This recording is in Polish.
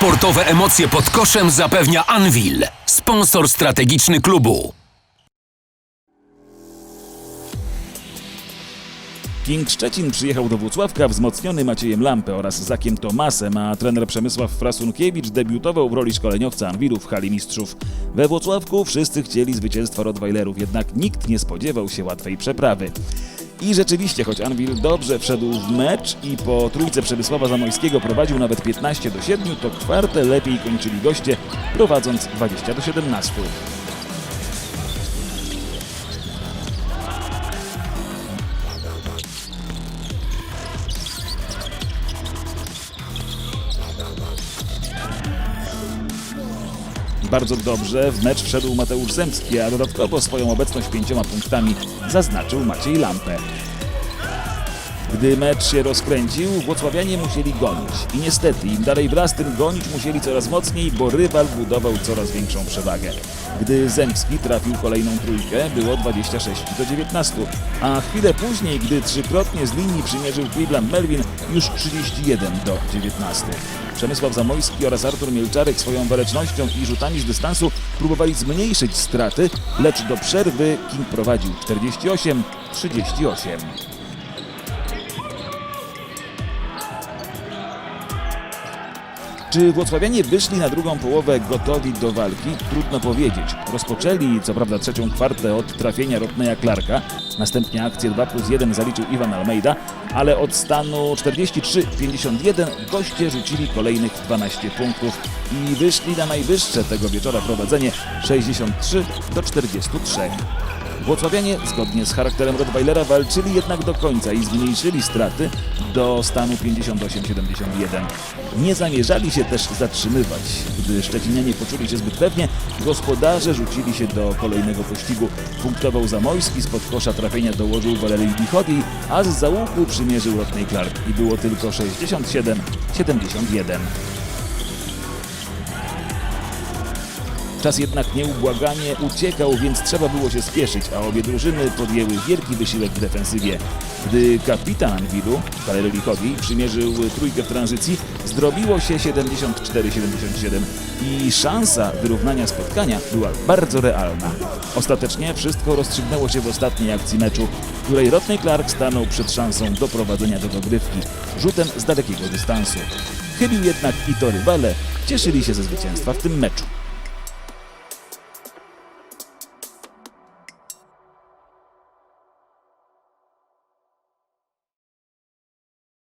Sportowe emocje pod koszem zapewnia Anvil, sponsor strategiczny klubu. King Szczecin przyjechał do Włocławka wzmocniony Maciejem Lampę oraz Zakiem Tomasem, a trener Przemysław Frasunkiewicz debiutował w roli szkoleniowca Anwilu w hali mistrzów. We Włocławku wszyscy chcieli zwycięstwa Rottweilerów, jednak nikt nie spodziewał się łatwej przeprawy. I rzeczywiście, choć Anwil dobrze wszedł w mecz i po trójce Przemysława Zamojskiego prowadził nawet 15 do 7, to kwartę lepiej kończyli goście, prowadząc 20 do 17. Bardzo dobrze w mecz wszedł Mateusz Zemski, a dodatkowo swoją obecność pięcioma punktami zaznaczył Maciej Lampę. Gdy mecz się rozkręcił, Włocławianie musieli gonić. I niestety, im dalej w las, tym gonić musieli coraz mocniej, bo rywal budował coraz większą przewagę. Gdy Zemski trafił kolejną trójkę, było 26 do 19, a chwilę później, gdy trzykrotnie z linii przymierzył Cleveland Melvin, już 31 do 19. Przemysław Zamojski oraz Artur Mielczarek swoją walecznością i rzutami z dystansu próbowali zmniejszyć straty, lecz do przerwy King prowadził 48-38. Czy Włocławianie wyszli na drugą połowę gotowi do walki? Trudno powiedzieć. Rozpoczęli co prawda trzecią kwartę od trafienia Rotneya Clarka, następnie akcję 2 plus 1 zaliczył Iwan Almeida, ale od stanu 43-51 goście rzucili kolejnych 12 punktów i wyszli na najwyższe tego wieczora prowadzenie 63 do 43. Włocławianie, zgodnie z charakterem Rottweilera, walczyli jednak do końca i zmniejszyli straty do stanu 58-71. Nie zamierzali się też zatrzymywać. Gdy Szczecinianie poczuli się zbyt pewnie, gospodarze rzucili się do kolejnego pościgu. Punktował Zamojski, spod kosza trafienia dołożył Valerii Bichodi, a z załuku przymierzył Rodney Clark i było tylko 67-71. Czas jednak nieubłaganie uciekał, więc trzeba było się spieszyć, a obie drużyny podjęły wielki wysiłek w defensywie. Gdy kapitan Anwilu, Valery przymierzył trójkę w tranzycji, zdrobiło się 74-77 i szansa wyrównania spotkania była bardzo realna. Ostatecznie wszystko rozstrzygnęło się w ostatniej akcji meczu, w której Rodney Clark stanął przed szansą doprowadzenia do dogrywki rzutem z dalekiego dystansu. Chybił jednak i to rywale cieszyli się ze zwycięstwa w tym meczu.